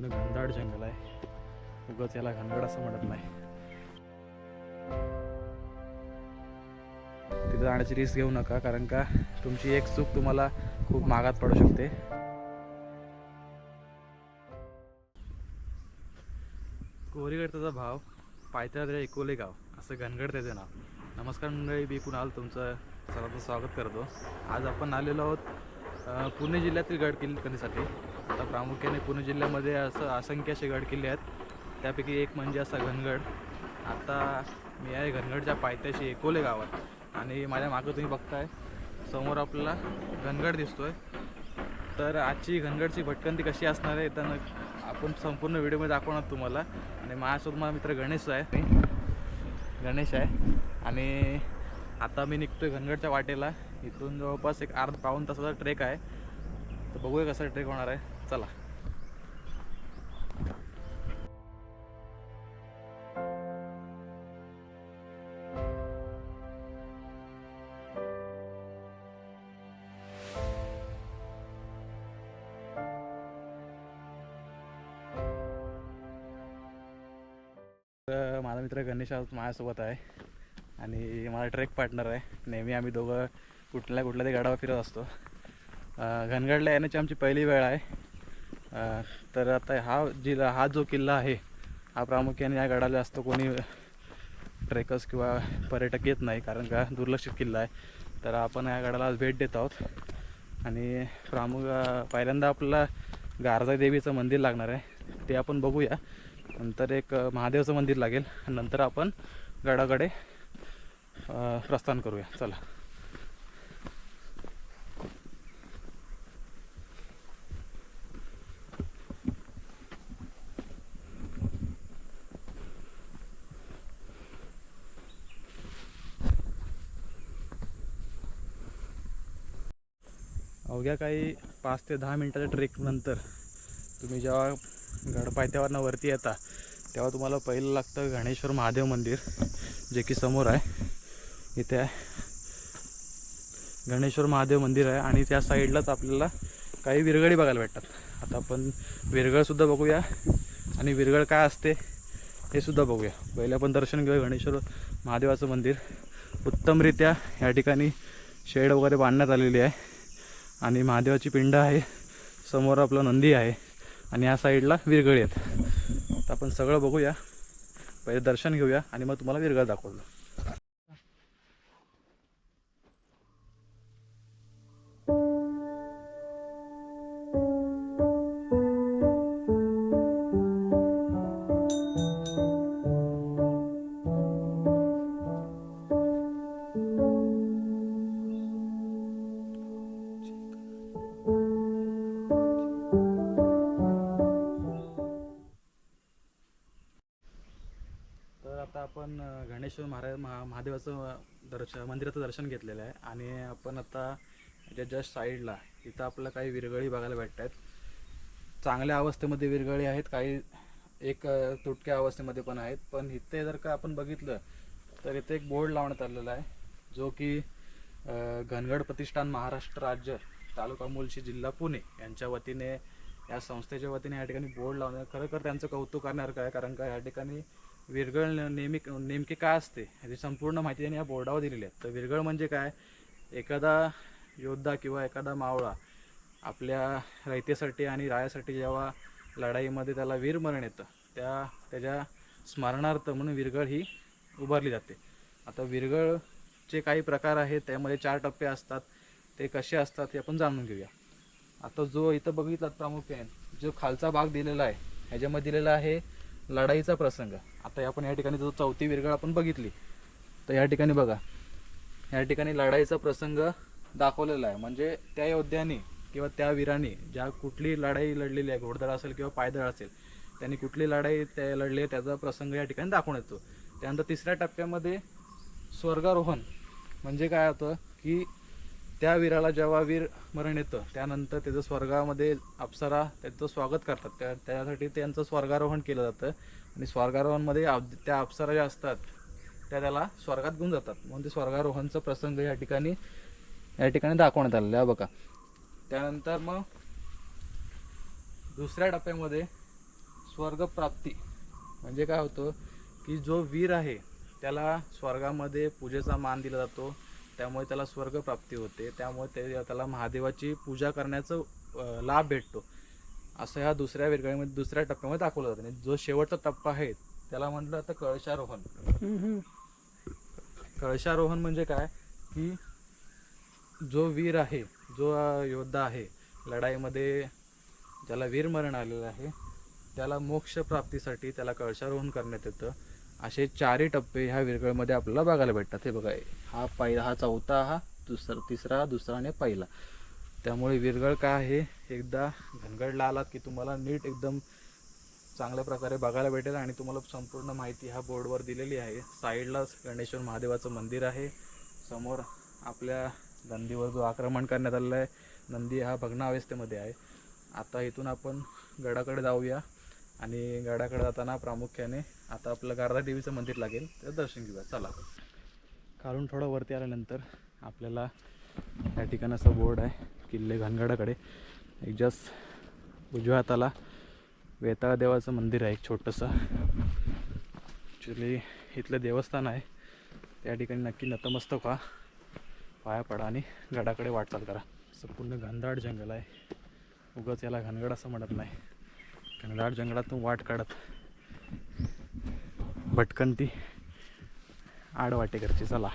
पूर्ण घनदाट जंगल आहे. उगच याला घनगड असं म्हणत नाही. तिथे जाण्याची रिस्क घेऊ नका कारण का तुमची एक चूक तुम्हाला खूप मागात पडू शकते. कोरीगड त्याचा भाव पायथ्यात एकोले गाव असं घनगड त्याचं नाव. नमस्कार मंडळी मी कुणाल तुमचं सर्वांचं स्वागत करतो. आज आपण आलेलो आहोत पुणे जिल्ह्यातील गड किल्ल्यासाठी आता प्रामुख्याने पुणे जिल्ह्यामध्ये असं असंख्य असे गड किल्ले आहेत. त्यापैकी एक म्हणजे असा घनगड. आता मी आहे घनगडच्या पायथ्याशी एकोले गावात. आणि माझ्या मागं तुम्ही बघताय समोर आपल्याला घनगड दिसतोय. तर आजची घनगडची भटकंती कशी असणार आहे तर आपण संपूर्ण व्हिडिओमध्ये दाखवणार तुम्हाला. आणि माझ्यासोबत माझा मित्र गणेश आहे. गणेश आहे. आणि आता मी निघतोय घनगडच्या वाटेला. इथून जवळपास एक अर्धा पाऊन तासाचा ट्रेक आहे. तर बघूया कसा ट्रेक होणार आहे. चला. तर माझा मित्र गणेश आज माझ्यासोबत आहे आणि माझा ट्रेक पार्टनर आहे. नेहमी आम्ही दोघं कुठल्या कुठल्या तरी गडावर फिरत असतो. घनगडला येण्याची आमची पहिली वेळ आहे. तर आता हा जिल्हा हा जो किल्ला आहे हा प्रामुख्याने या गडाला असतो. कोणी ट्रेकर्स किंवा पर्यटक येत नाही कारण का दुर्लक्षित किल्ला आहे. तर आपण या गडाला आज भेट देत आहोत. आणि प्रामुख पहिल्यांदा आपल्याला गारजा देवीचं मंदिर लागणार आहे. ते आपण बघूया. नंतर एक महादेवचं महादेवाचं मंदिर लागेल. नंतर आपण गडाकडे प्रस्थान करूया. चला. अवघ्या काही पाच ते दहा मिनटाच्या ट्रेकनंतर तुम्ही जेव्हा गडपायथ्यावरनं वरती येता तेव्हा तुम्हाला पहिलं लागतं गणेश्वर महादेव मंदिर जे की समोर आहे. इथे आहे गणेश्वर महादेव मंदिर आहे आणि त्या साईडलाच आपल्याला काही विरगळी बघायला भेटतात. आता आपण विरगळसुद्धा बघूया. आणि विरगळ काय असते हे सुद्धा बघूया. पहिले आपण दर्शन घेऊया गणेश्वर महादेवाचं मंदिर. उत्तमरित्या या ठिकाणी शेड वगैरे बांधण्यात आलेली आहे. आणि महादेवाची पिंड आहे. समोर आपला नंदी आहे. आणि या साईडला विरगळी आहेत. तर आपण सगळं बघूया. पहिले दर्शन घेऊया आणि मग तुम्हाला विरगळ दाखवलं ज्ञानेश्वर महाराज महा महादेवाचं दर्शन मंदिराचं दर्शन घेतलेलं आहे. आणि आपण आता ज्या जस्ट साईडला इथं आपल्याला काही विरगळी बघायला भेटत आहेत चांगल्या अवस्थेमध्ये विरगळी आहेत काही एक तुटक्या अवस्थेमध्ये पण आहेत. पण इथे जर का आपण बघितलं तर इथे एक बोर्ड लावण्यात आलेला आहे जो की घनगड प्रतिष्ठान महाराष्ट्र राज्य तालुका मुलशी जिल्हा पुणे यांच्या वतीने या संस्थेच्या वतीने या ठिकाणी बोर्ड लावणं तर त्यांचं कौतुक करण्यासारखं आहे कारण का या ठिकाणी विरगळ नेहमी नेमके काय असते याची संपूर्ण माहिती त्यांनी या बोर्डावर दिलेली आहे. तर विरगळ म्हणजे काय? एखादा योद्धा किंवा एखादा मावळा आपल्या रयतेसाठी आणि रायासाठी जेव्हा लढाईमध्ये त्याला वीरमरण येतं त्या त्याच्या स्मरणार्थ म्हणून विरगळ ही उभारली जाते. आता विरगळचे काही प्रकार आहेत त्यामध्ये चार टप्पे असतात. ते कसे असतात हे आपण जाणून घेऊया. आता जो इथं बघितलात प्रामुख्याने जो खालचा भाग दिलेला आहे ह्याच्यामध्ये दिलेला आहे लढाईचा प्रसंग. आता आपण या ठिकाणी जो चौथी विरगळ आपण बघितली तर या ठिकाणी बघा. या ठिकाणी लढाईचा प्रसंग दाखवलेला आहे. म्हणजे त्या योद्ध्याने किंवा त्या वीराने ज्या कुठली लढाई लढलेली आहे घोडदळ असेल किंवा पायदळ असेल त्यांनी कुठली लढाई त्या लढली आहे त्याचा प्रसंग या ठिकाणी दाखवून येतो. त्यानंतर तिसऱ्या टप्प्यामध्ये स्वर्गारोहण. म्हणजे काय होतं की त्या वीराला जेव्हा वीर मरण येतं त्यानंतर त्याचं स्वर्गामध्ये अप्सरा त्याचं स्वागत करतात. त्या त्यासाठी त्यांचं स्वर्गारोहण केलं जातं. आणि स्वर्गारोहणमध्ये आप त्या अप्सरा ज्या असतात त्या त्याला स्वर्गात घेऊन जातात. म्हणून ते स्वर्गारोहणचा प्रसंग या ठिकाणी या ठिकाणी दाखवण्यात आलेला आहे. बघा. त्यानंतर मग दुसऱ्या टप्प्यामध्ये स्वर्गप्राप्ती. म्हणजे काय होतं की जो वीर आहे त्याला स्वर्गामध्ये पूजेचा मान दिला जातो. त्यामुळे त्याला स्वर्गप्राप्ती होते. त्यामुळे ते त्याला महादेवाची पूजा करण्याचं लाभ भेटतो. असं ह्या दुसऱ्या विरगळीमध्ये दुसऱ्या टप्प्यामध्ये दाखवलं जातं. आणि जो शेवटचा टप्पा आहे त्याला म्हटलं जातं कळशारोहण. कळशारोहण म्हणजे काय? की जो वीर आहे जो योद्धा आहे लढाईमध्ये ज्याला वीरमरण आलेलं आहे त्याला मोक्ष प्राप्तीसाठी त्याला कळशारोहण करण्यात येतं. असे चारही टप्पे ह्या विरगळमध्ये आपल्याला बघायला भेटतात. हे बघा हा पहिला हा चौथा हा दुसरा तिसरा दुसरा आणि पहिला. त्यामुळे विरगळ काय आहे? एकदा घनगडला आलात की तुम्हाला नीट एकदम चांगल्या प्रकारे बघायला भेटेल आणि तुम्हाला संपूर्ण माहिती ह्या बोर्डवर दिलेली आहे. साईडलाच गणेश्वर महादेवाचं मंदिर आहे. समोर आपल्या नंदीवर जो आक्रमण करण्यात आलेला आहे नंदी हा भग्नावस्थेमध्ये आहे. आता इथून आपण गडाकडे जाऊया. आणि गडाकडे जाताना प्रामुख्याने आता आपलं गारदा देवीचं मंदिर लागेल तर दर्शन घेऊया. चला. खालून थोडं वरती आल्यानंतर आपल्याला या ठिकाणी असा बोर्ड आहे किल्ले घनगडाकडे. एक जस्ट उजव्या हाताला वेताळ देवाचं मंदिर आहे एक छोटंसं. ॲक्च्युली इथलं देवस्थान आहे. त्या ठिकाणी नक्की नतमस्तक व्हा. पाया पडा आणि गडाकडे वाटचाल करा. असं पूर्ण घनदाट जंगल आहे. उगाच याला घनगड असं म्हणत नाही. घनदाट जंगलातून वाट काढत भटकंती आडवाटेकरची चला.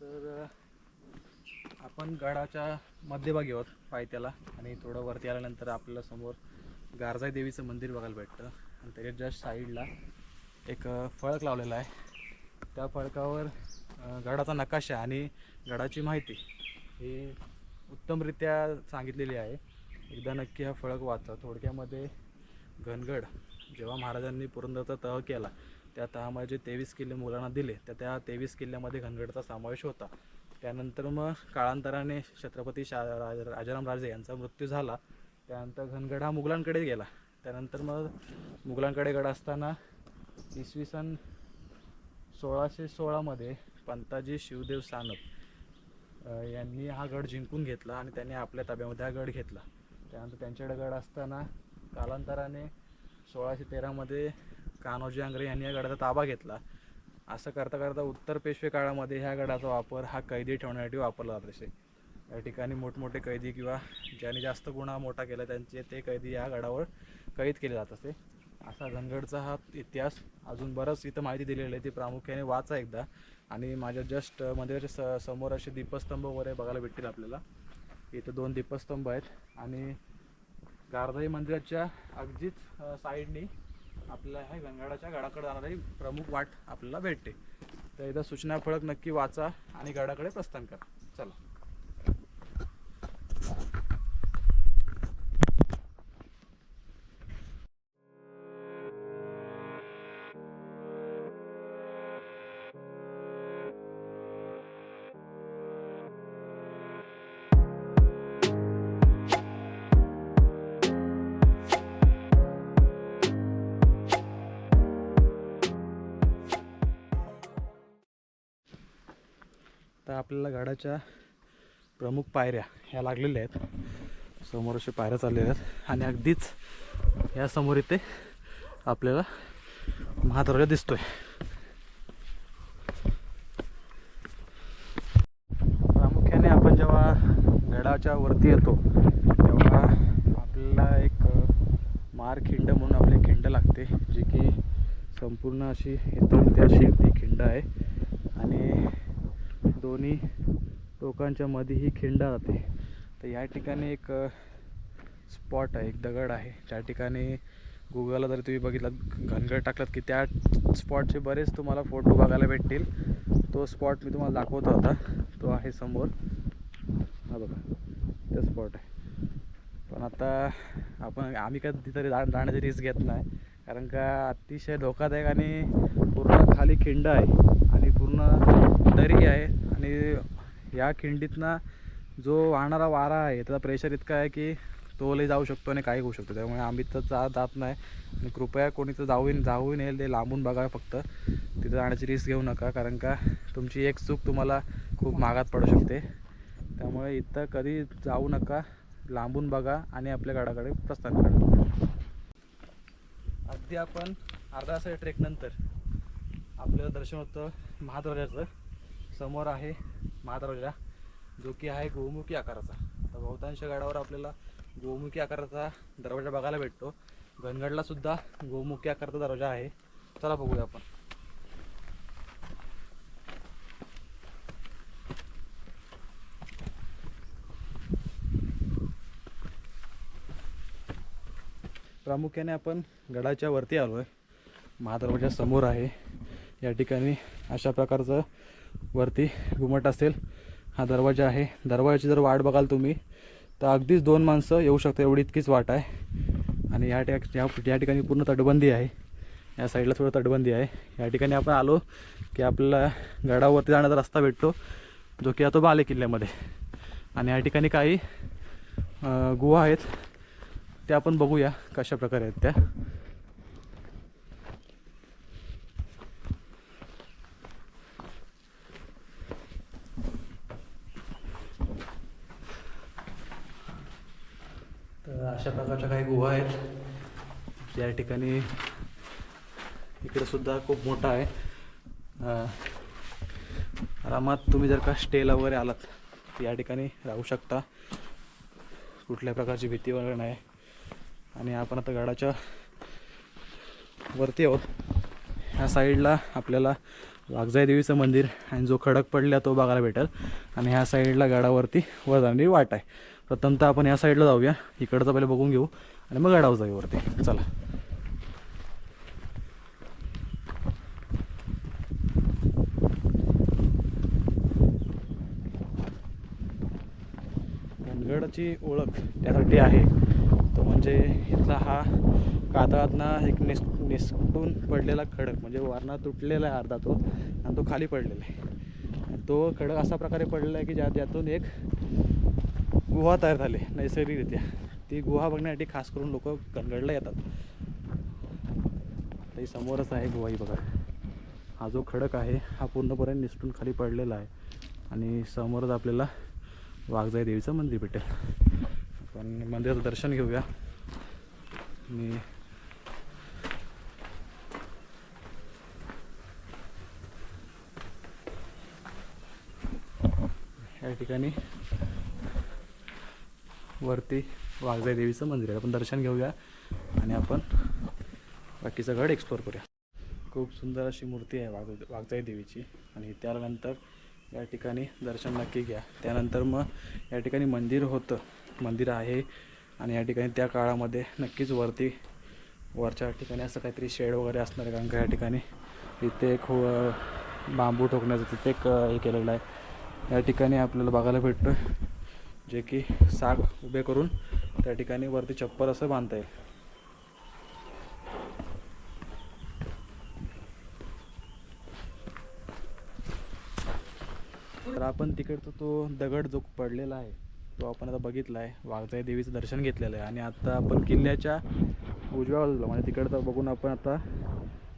तर आपण गडाच्या मध्यभागी आहोत पायथ्याला आणि थोडं वरती आल्यानंतर आपल्याला समोर गारजाई देवीचं मंदिर बघायला भेटतं. आणि त्याच्या जस्ट साईडला एक फळक लावलेला आहे. त्या फळकावर गडाचा नकाशा आणि गडाची माहिती हे उत्तमरित्या सांगितलेली आहे. एकदा नक्की हा फळक वाचा. थोडक्यामध्ये घनगड जेव्हा महाराजांनी पुरंदरचा तह केला त्या तहामध्ये जे तेवीस किल्ले मुलांना दिले तर त्या तेवीस किल्ल्यामध्ये घनगडचा समावेश होता. त्यानंतर मग काळांतराने छत्रपती शा राजाराम राजे यांचा मृत्यू झाला. त्यानंतर घनगड हा मुघलांकडे गेला. त्यानंतर मग मुघलांकडे गड असताना इसवी सन सोळाशे सोळामध्ये पंताजी शिवदेव सानप यांनी हा गड जिंकून घेतला आणि त्यांनी आपल्या ताब्यामध्ये हा गड घेतला. त्यानंतर त्यांच्याकडे गड असताना कालांतराने सोळाशे तेरामध्ये कान्होजी आंग्रे यांनी या गडाचा ताबा घेतला. असं करता करता उत्तर पेशवे काळामध्ये ह्या गडाचा वापर हा कैदी ठेवण्यासाठी वापरला जात असे. या ठिकाणी मोठमोठे कैदी किंवा ज्यांनी जास्त गुन्हा मोठा केला त्यांचे ते कैदी या गडावर कैद केले जात असे. असा धनगडचा हा इतिहास अजून बरंच इथं माहिती दिलेली आहे. ती प्रामुख्याने वाचा एकदा आणि माझ्या जस्ट मंदिराच्या स समोर असे दीपस्तंभ वगैरे बघायला भेटतील आपल्याला. इथं दोन दीपस्तंभ आहेत आणि गारधाई मंदिराच्या अगदीच साईडनी आपल्याला ह्या गंगाडाच्या गडाकडे जाणारी प्रमुख वाट आपल्याला भेटते. तर एकदा सूचना फळक नक्की वाचा आणि गडाकडे प्रस्थान करा. चला. आपल्याला गडाच्या प्रमुख पायऱ्या ह्या लागलेल्या आहेत. समोर अशा पायऱ्या चाललेल्या आहेत. आणि अगदीच या समोर इथे आपल्याला महादर्गा दिसतोय. प्रामुख्याने आपण जेव्हा गडाच्या वरती येतो तेव्हा आपल्याला एक मारखिंड म्हणून आपली खिंड लागते जी की संपूर्ण अशी इतर अशी ती खिंड आहे. दोन्ही टोकांच्या मध्ये ही खिंड राहते. तर या ठिकाणी एक स्पॉट आहे एक दगड आहे. त्या ठिकाणी गुगलला जर तुम्ही बघितलात घनगड टाकलात की त्या स्पॉटचे बरेच तुम्हाला फोटो बघायला भेटतील. तो स्पॉट मी तुम्हाला दाखवत होता तो आहे समोर. हा बघा ते स्पॉट आहे. पण आता आपण आम्ही काय तिथे जाण्याची रिस्क घेत नाही. कारण का अतिशय धोकादायक आणि पूर्ण खाली खिंड आहे. आणि पूर्ण दरी आहे आणि या खिंडीतनं जो वाहणारा वारा आहे त्याचा प्रेशर इतका आहे की तो लई जाऊ शकतो आणि काही होऊ शकतो. त्यामुळे आम्ही तर जा जात नाही. आणि कृपया कोणी तर जाऊ जाऊ नये ते लांबून बघा फक्त. तिथं जाण्याची रिस्क घेऊ नका कारण का तुमची एक चूक तुम्हाला खूप महागात पडू शकते. त्यामुळे इथं कधी जाऊ नका लांबून बघा आणि आपल्या गाडाकडे प्रस्थान करा. अगदी आपण अर्धा ट्रेक ट्रेकनंतर आपल्याला दर्शन होतं महाद्वाराचं. समोर आहे महादरवाजा जो की आहे गोमुखी आकाराचा. तर बहुतांश गडावर आपल्याला गोमुखी आकाराचा दरवाजा बघायला भेटतो. घनगडला सुद्धा गोमुखी आकाराचा दरवाजा आहे. चला बघूया आपण. प्रामुख्याने आपण गडाच्या वरती आलो आहे महादरवाजा समोर आहे. या ठिकाणी अशा प्रकारचं वरती घुमट असेल हा दरवाजा आहे. दरवाजाची जर वाट बघाल तुम्ही तर अगदीच दोन माणसं येऊ शकतात एवढी इतकीच वाट आहे. आणि या ठिका या ठिकाणी पूर्ण तटबंदी आहे. या साईडला थोडं तटबंदी आहे. या ठिकाणी आपण आलो की आपल्याला गडावरती जाण्याचा रस्ता भेटतो जो की आता बाले किल्ल्यामध्ये. आणि या ठिकाणी काही गुहा आहेत. त्या आपण बघूया कशा प्रकारे आहेत त्या. अशा प्रकारच्या काही गुहा आहेत. या ठिकाणी इकडे सुद्धा खूप मोठा आहे. आरामात तुम्ही जर का स्टेला वगैरे आलात तर या ठिकाणी राहू शकता. कुठल्या प्रकारची भीती वगैरे नाही. आणि आपण आता गडाच्या वरती आहोत. ह्या साईडला आपल्याला वाघजाई देवीचं मंदिर आणि जो खडक पडला तो बघायला भेटेल. आणि ह्या साईडला गडावरती वर जाणारी वाट आहे. प्रथमतः आपण या साईडला जाऊया. इकडचं पहिले बघून घेऊ. आणि मग गडावर जाऊ वरती. चला. धनगडची ओळख त्यासाठी आहे. तो म्हणजे इथला हा कातळातनं एक निस निसटून पडलेला खडक. म्हणजे वारणा तुटलेला आहे अर्धा तो. आणि तो खाली पडलेला आहे. तो खडक असा प्रकारे पडलेला आहे की ज्या ज्यातून एक गुहा तयार झाले नैसर्गिकरित्या. ती गुहा बघण्यासाठी खास करून लोक कनगडला येतात. ते समोरच आहे गुहा ही बघा. हा जो खडक आहे हा पूर्णपणे निसटून खाली पडलेला आहे. आणि समोरच आपल्याला वाघजाई देवीचं मंदिर भेटेल. आपण मंदिराचं दर्शन घेऊया. आणि या ठिकाणी वरती वाघजाई देवीचं मंदिर आहे. आपण दर्शन घेऊया आणि आपण बाकीचं गड एक्सप्लोर करूया. खूप सुंदर अशी मूर्ती आहे वाघ वाघजाई देवीची. आणि त्यानंतर या ठिकाणी दर्शन नक्की घ्या. त्यानंतर मग या ठिकाणी मंदिर होतं. मंदिर आहे. आणि या ठिकाणी त्या काळामध्ये नक्कीच वरती वरच्या ठिकाणी असं काहीतरी शेड वगैरे असणार आहे. कारण का या ठिकाणी इथे एक हो- बांबू ठोकण्याचं तिथे एक हे केलेलं आहे. या ठिकाणी आपल्याला बघायला भेटतं जे की साग उभे करून त्या ठिकाणी वरती चप्पल असं बांधता येईल तर आपण तिकडचा तो दगड जो पडलेला आहे तो आपण आता बघितला आहे वाघजाई देवीचं दर्शन घेतलेलं आहे. आणि आता आपण किल्ल्याच्या उजव्या बाजूला म्हणजे तिकडचं बघून आपण आता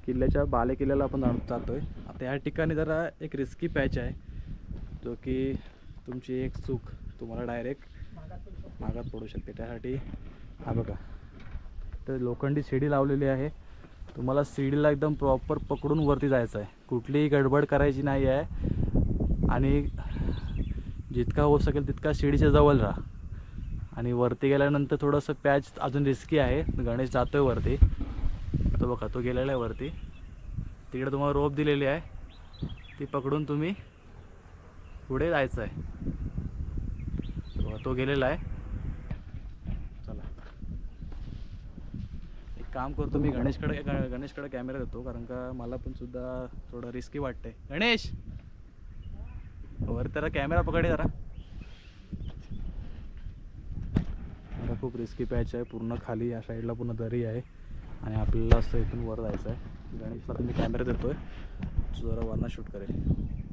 किल्ल्याच्या बाले किल्ल्याला आपण जाण- आहे आता या ठिकाणी जरा एक रिस्की पॅच आहे जो की तुमची एक चूक. तुम्हाला डायरेक्ट मागात पडू शकते. त्यासाठी हा बघा. तर लोखंडी शिडी लावलेली आहे. तुम्हाला शिडीला एकदम प्रॉपर पकडून वरती जायचं आहे. कुठलीही गडबड करायची नाही आहे. आणि जितका होऊ शकेल तितका शिडीच्या जवळ राहा. आणि वरती गेल्यानंतर थोडंसं पॅच अजून रिस्की आहे. गणेश जातो आहे वरती. तो बघा तो गेलेला आहे वरती. तिकडे तुम्हाला रोप दिलेली आहे. ती पकडून तुम्ही पुढे जायचं आहे. तो- गेलेला आहे. चला. एक काम करतो मी गणेशकडे गणेशकडे कॅमेरा देतो कारण का मला पण सुद्धा थोडं रिस्की वाटते गणेश! वर त्याला कॅमेरा पकडे जरा. मला खूप रिस्की पॅच आहे पूर्ण खाली या साईडला पूर्ण दरी आहे. आणि आपल्याला असं इथून वर जायचं आहे गणेशला मी कॅमेरा देतोय. तो जरा वरनं शूट करेल.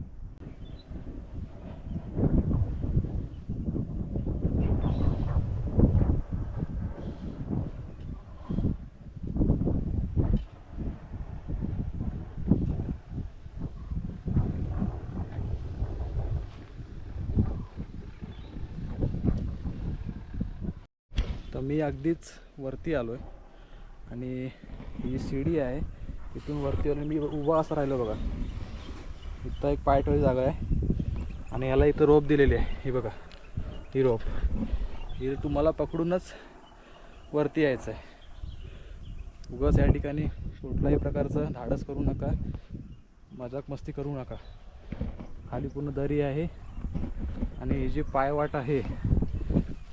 मी अगदीच वरती आलो आहे आणि ही शिडी आहे इथून वरती आलो मी उभा असं राहिलो बघा. इथं एक पायटोळी जागा आहे आणि याला इथं रोप दिलेली आहे. ही बघा ही रोप. ही तुम्हाला पकडूनच वरती यायचं आहे उगाच या ठिकाणी कुठल्याही प्रकारचं धाडस करू नका. मजाक मस्ती करू नका. खाली पूर्ण दरी आहे. आणि ही जी पायवाट आहे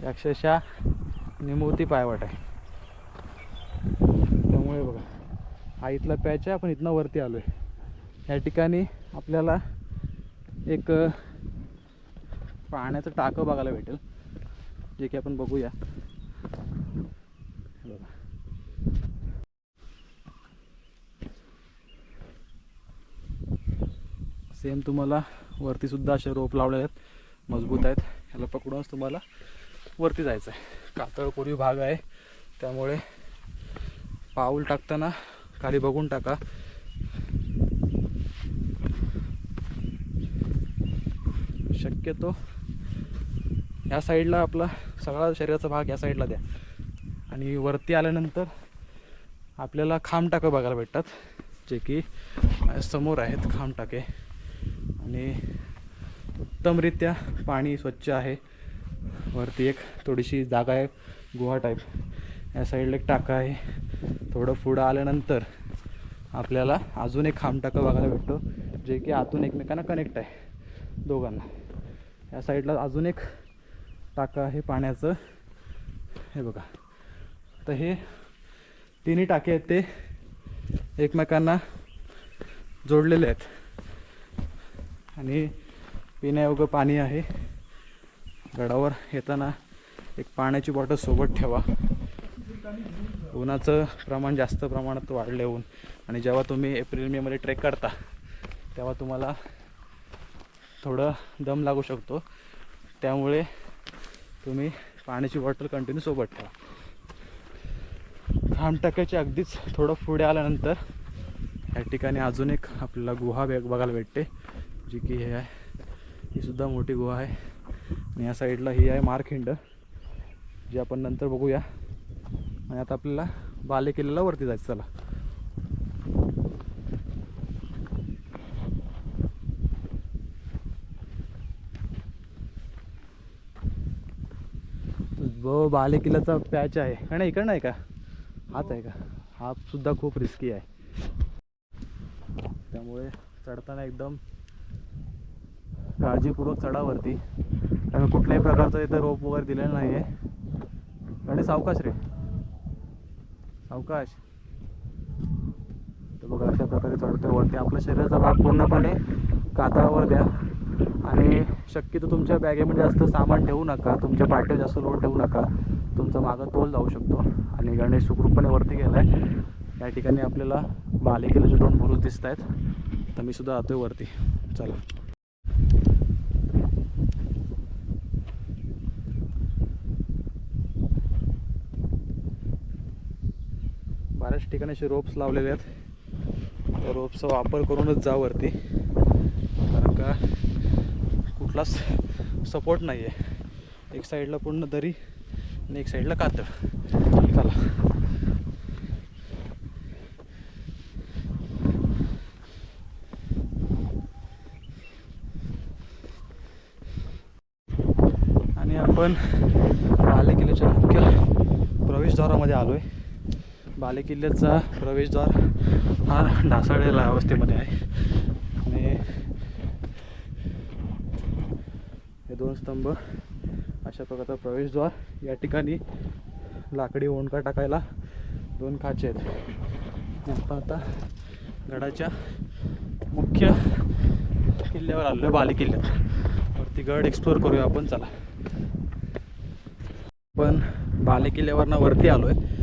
अक्षरशः निमोती पायवाट आहे. त्यामुळे बघा हा इथला पॅच आहे. आपण इथनं वरती आलो आहे या ठिकाणी आपल्याला एक पाण्याचं टाकं बघायला भेटेल. जे की आपण बघूया. बघा सेम तुम्हाला वरतीसुद्धा असे रोप लावले आहेत. मजबूत आहेत. ह्याला पकडूनच तुम्हाला वरती जायचं आहे कातळ कोरीव भाग आहे. त्यामुळे पाऊल टाकताना खाली बघून टाका. शक्यतो या साईडला आपला सगळा शरीराचा भाग या साईडला द्या. आणि वरती आल्यानंतर आपल्याला खांब टाकं बघायला भेटतात जे की समोर आहेत खांब टाके. आणि उत्तमरित्या पाणी स्वच्छ आहे. वरती एक थोडीशी जागा आहे गुहा टाईप या साईडला एक टाका आहे. थोडं पुढं आल्यानंतर आपल्याला अजून एक खांब टाका बघायला भेटतो जे की आतून एकमेकांना कनेक्ट आहे दोघांना. या साईडला अजून एक टाका आहे पाण्याचं. हे बघा. तर हे तिन्ही टाके आहेत ते एकमेकांना जोडलेले आहेत. आणि पिण्यायोग्य पाणी आहे. गडावर येताना एक पाण्याची बॉटल सोबत ठेवा. उन्हाचं प्रमाण जास्त प्रमाणात वाढले ऊन. आणि जेव्हा तुम्ही एप्रिल मेमध्ये ट्रेक करता तेव्हा तुम्हाला थोडं दम लागू शकतो. त्यामुळे तुम्ही पाण्याची बॉटल कंटिन्यू सोबत ठेवा. खांब अगदीच थोडं पुढे आल्यानंतर या ठिकाणी अजून एक आपल्याला गुहा बघायला भेटते जी की हे आहे. ही सुद्धा मोठी गुहा आहे. आणि या साईडला ही आहे मारखिंड जी आपण नंतर बघूया. आणि आता आपल्याला बाले किल्ल्याला वरती जायचं चला. ब बाले किल्ल्याचा पॅच आहे. का नाही इकडं नाही का? हाच आहे का? हा सुद्धा खूप रिस्की आहे. त्यामुळे चढताना एकदम काळजीपूर्वक चढावरती कारण कुठल्याही प्रकारचं इथं रोप वगैरे दिलेलं नाही आहे आणि सावकाश रे. सावकाश. तर बघा अशा प्रकारे चढतोय वरती आपल्या शरीराचा भाग पूर्णपणे कातळावर द्या. आणि शक्यतो तुमच्या बॅगेमध्ये जास्त सामान ठेवू नका. तुमच्या पाठीवर जास्त लोड ठेवू नका. तुमचा मागं तोल जाऊ शकतो. आणि गणेश सुखरूपपणे वरती गेला आहे या ठिकाणी आपल्याला बालेकिल्ल्याचे दोन बुरुज दिसत आहेत तर मी सुद्धा जातोय वरती. चला. बऱ्याच ठिकाणी असे रोप्स लावलेले आहेत. त्या रोप्सचा वापर करूनच जा वरती. कारण का कुठलाच सपोर्ट नाही आहे एक साईडला पूर्ण दरी आणि एक साईडला कातळ. चला. आणि आपण बालेकिल्ल्याच्या मुख्य प्रवेशद्वारामध्ये आलो आहे बालेकिल्ल्याचा प्रवेशद्वार हा ढासळलेला अवस्थेमध्ये आहे. आणि हे दोन स्तंभ अशा प्रकारचा प्रवेशद्वार. या ठिकाणी लाकडी ओंडका टाकायला दोन खाचे आहेत. आता आपण आता गडाच्या मुख्य किल्ल्यावर आलो आहे बाले किल्ल्यात वरती गड एक्सप्लोर करूया आपण चला. पण बाले किल्ल्यावरनं वरती आलो आहे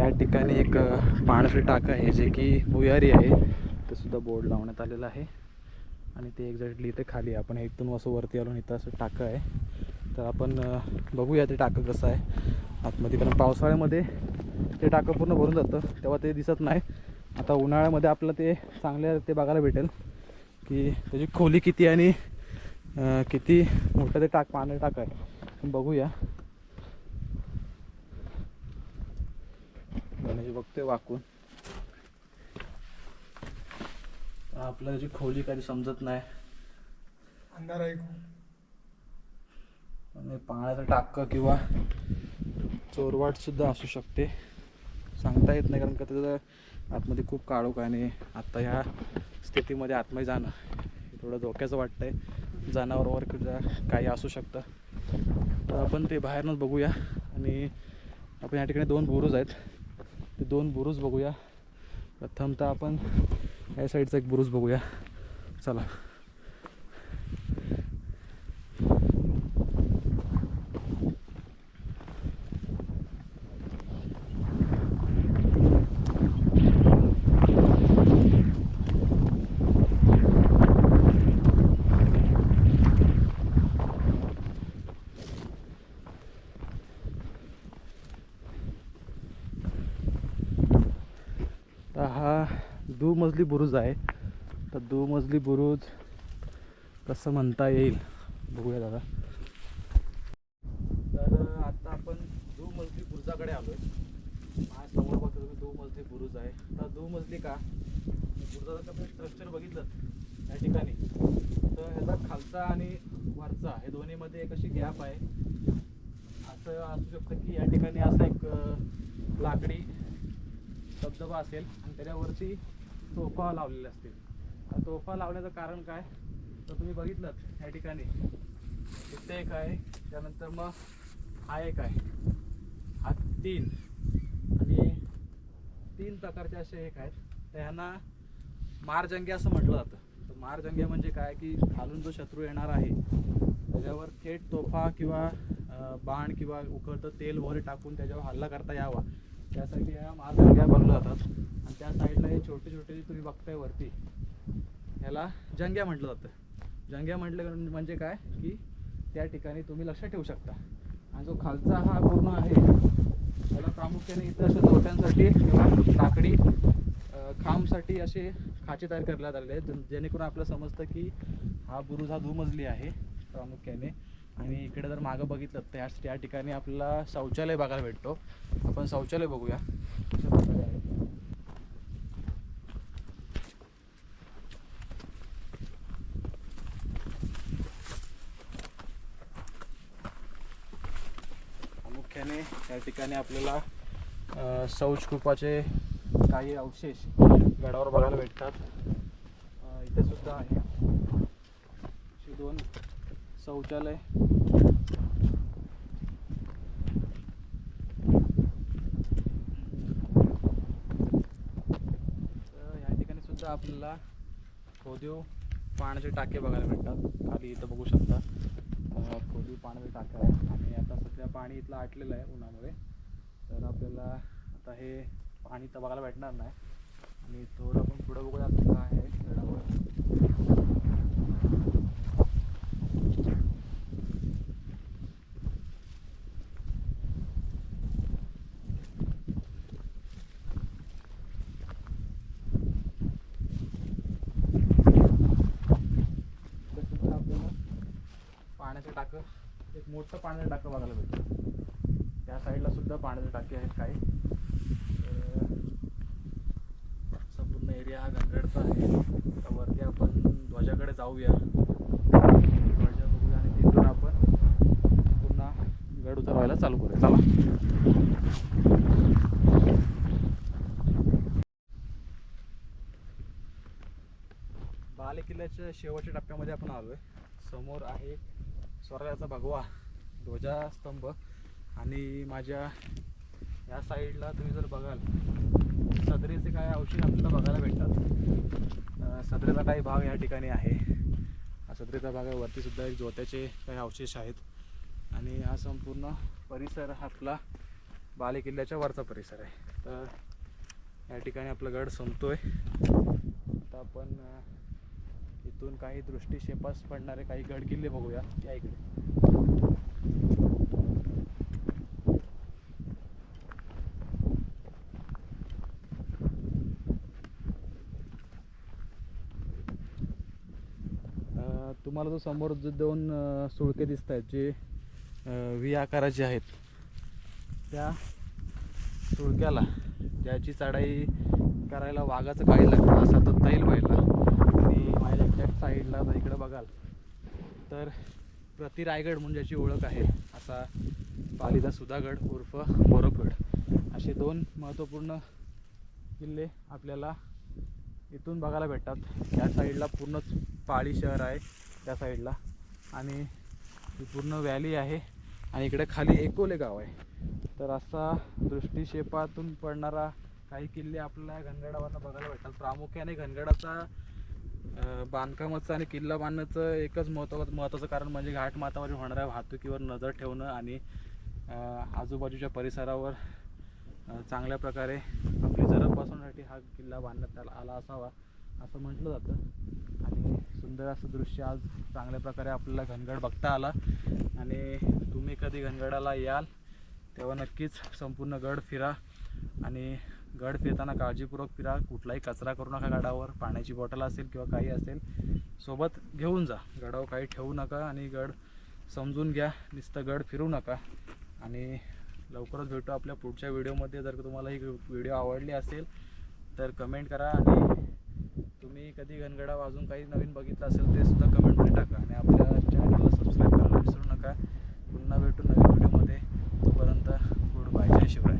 या ठिकाणी एक अ, टाका टाकं आहे जे की भुयारी आहे. ते सुद्धा बोर्ड लावण्यात आलेलं आहे. आणि ते एक्झॅक्टली इथे खाली आपण इथून असं वरती आलो आणि इथं असं टाकं आहे. तर आपण बघूया ते टाकं कसं आहे. आतमध्ये कारण पावसाळ्यामध्ये ते टाकं पूर्ण भरून जातं. तेव्हा ते दिसत नाही. आता उन्हाळ्यामध्ये आपलं ते चांगल्या ते बघायला भेटेल. की त्याची खोली किती आणि किती मोठं ते टाक पाण्याचं टाक आहे. बघूया. गणेश बघतोय वाकून. आपल्याला जी खोली काही समजत नाही. अंधार आहे. पाण्याचं टाकं किंवा चोरवाट सुद्धा असू शकते. सांगता येत नाही कारण का त्याचं आतमध्ये खूप काळोख आहे आणि आत्ता ह्या स्थितीमध्ये आतमध्ये जाणं हे थोडं धोक्याचं वाटतंय. जनावरवर किंवा काही असू शकतं. तर आपण ते बाहेरनंच बघूया. आणि आपण या ठिकाणी दोन बुरुज आहेत. ते दोन बुरुज बघूया. प्रथमतः आपण या साईडचा एक बुरुज बघूया. चला तर हा मजली बुरुज आहे. तर दुमजली बुरुज कसं म्हणता येईल? बघूया दादा. तर आता आपण दुमजली बुरुजाकडे आलो आहे समोर बघतो तुम्ही दुमजली बुरुज आहे. तर दुमजली का? बुरुजाचं आपण स्ट्रक्चर बघितलं या ठिकाणी. तर ह्याचा खालचा आणि वरचा हे दोन्हीमध्ये एक अशी गॅप आहे. असं असू शकतं की या ठिकाणी असा एक लाकडी धबधबा असेल आणि त्याच्यावरती तोफा लावलेले असतील. आता तोफा लावण्याचं कारण काय? तर तुम्ही बघितलं या ठिकाणी. इथे एक आहे त्यानंतर मग हा एक आहे. हा तीन. आणि तीन प्रकारचे असे एक आहेत. तर ह्यांना मारजंगे असं म्हटलं जातं. तर मारजंगे म्हणजे काय? की खालून जो शत्रू येणार आहे त्याच्यावर थेट तोफा किंवा बाण किंवा उकळतं तेल वगैरे टाकून त्याच्यावर हल्ला करता यावा. त्यासाठी या मारजंग्या बनवल्या जातात. आणि त्या साईडला हे छोटे छोटे जे तुम्ही बघताय वरती ह्याला जंग्या म्हटलं जातं. जंग्या म्हटलं म्हणजे काय? की त्या ठिकाणी तुम्ही लक्षात ठेवू शकता. आणि जो खालचा हा पूर्ण आहे त्याला प्रामुख्याने इथं अशा दोट्यांसाठी किंवा लाकडी खांबसाठी असे खाचे तयार करण्यात आलेले आहेत. जेणेकरून आपल्याला समजतं की हा बुरुज हा दुमजली आहे प्रामुख्याने. आणि इकडे जर मागं बघितलं तर ह्या या ठिकाणी आपल्याला शौचालय बघायला भेटतो. आपण शौचालय बघूया. प्रामुख्याने या ठिकाणी आपल्याला शौचकूपाचे काही अवशेष गडावर बघायला भेटतात. इथे सुद्धा आहे. अशी दोन शौचालय. तर या ठिकाणी सुद्धा आपल्याला खोदीव पाण्याचे टाके बघायला भेटतात खाली इथं बघू शकता. खोदीव पाण्याचे टाके आहे आणि आता सध्या पाणी इथलं आटलेलं आहे उन्हामुळे. तर आपल्याला आता हे पाणी तर बघायला भेटणार नाही. आणि थोडं आपण पुढं बघूया काय आहे गडावर इथं सुद्धा आपल्याला पाण्याचं टाकं. एक मोठं पाण्याचं टाकं बघायला भेटतं. त्या साईडला सुद्धा पाण्याचे टाके आहेत काही. संपूर्ण एरिया हा गंगडचा आहे. तर वरती आपण ध्वजाकडे जाऊया. ध्वजा बघूया आणि तिथून आपण पुन्हा गड उतरवायला चालू करूया. चला. बाले किल्ल्याच्या शेवटच्या टप्प्यामध्ये आपण आलोय. समोर आहे स्वर्गाचा भगवा ध्वजास्तंभ आणि माझ्या या साईडला तुम्ही जर बघाल सदरेचे काय अवशेष आपल्याला बघायला भेटतात. सदरेचा काही भाग या ठिकाणी आहे. हा सदरेचा भाग वरती सुद्धा एक जोत्याचे काही अवशेष आहेत. आणि हा संपूर्ण परिसर हा आपला बाले किल्ल्याच्या वरचा परिसर आहे. तर या ठिकाणी आपला गड संपतो आहे आता आपण इथून काही दृष्टीक्षेपास पडणारे काही गडकिल्ले बघूया या इकडे. तुम्हाला जो समोर जे दोन सुळके दिसत आहेत जे व्ही आकाराचे आहेत त्या सुळक्याला ज्याची चढाई करायला वाघाचं काही लागतं असा तो तैल व्हायला साईडला जर इकडं बघाल. तर प्रति रायगड म्हणून ज्याची ओळख आहे असा पालीचा सुधागड उर्फ मोरपगड असे दोन महत्त्वपूर्ण किल्ले आपल्याला इथून बघायला भेटतात. त्या साईडला पूर्णच पाळी शहर आहे त्या साईडला. आणि ही पूर्ण व्हॅली आहे आणि इकडे खाली एकोले गाव आहे. तर असा दृष्टिक्षेपातून पडणारा काही किल्ले आपल्याला घनगडावरनं बघायला भेटतात. प्रामुख्याने घनगडाचा बांधकामाचं आणि किल्ला बांधण्याचं एकच महत्त्व महत्त्वाचं कारण म्हणजे घाटमाथावर होणाऱ्या वाहतुकीवर नजर ठेवणं आणि आजूबाजूच्या परिसरावर चांगल्या प्रकारे आपली जरब बसवण्यासाठी हा किल्ला बांधण्यात आला आला असावा असं म्हटलं जातं. आणि सुंदर असं दृश्य आज चांगल्या प्रकारे आपल्याला घनगड बघता आला. आणि तुम्ही कधी घनगडाला याल तेव्हा नक्कीच संपूर्ण गड फिरा. आणि गड फिरताना काळजीपूर्वक फिरा कुठलाही कचरा करू नका गडावर पाण्याची बॉटल असेल किंवा काही असेल सोबत घेऊन जा. गडावर काही ठेवू नका आणि गड समजून घ्या नुसतं गड फिरू नका. आणि लवकरच भेटू आपल्या पुढच्या व्हिडिओमध्ये. जर तुम्हाला ही व्हिडिओ आवडली असेल तर कमेंट करा आणि तुम्ही कधी घनगडा अजून काही नवीन बघितलं असेल ते सुद्धा कमेंटमध्ये टाका. आणि आपल्या चॅनलला सबस्क्राईब करायला विसरू नका. पुन्हा भेटू नवीन व्हिडिओमध्ये. तोपर्यंत गुड बाय जय शिवराय.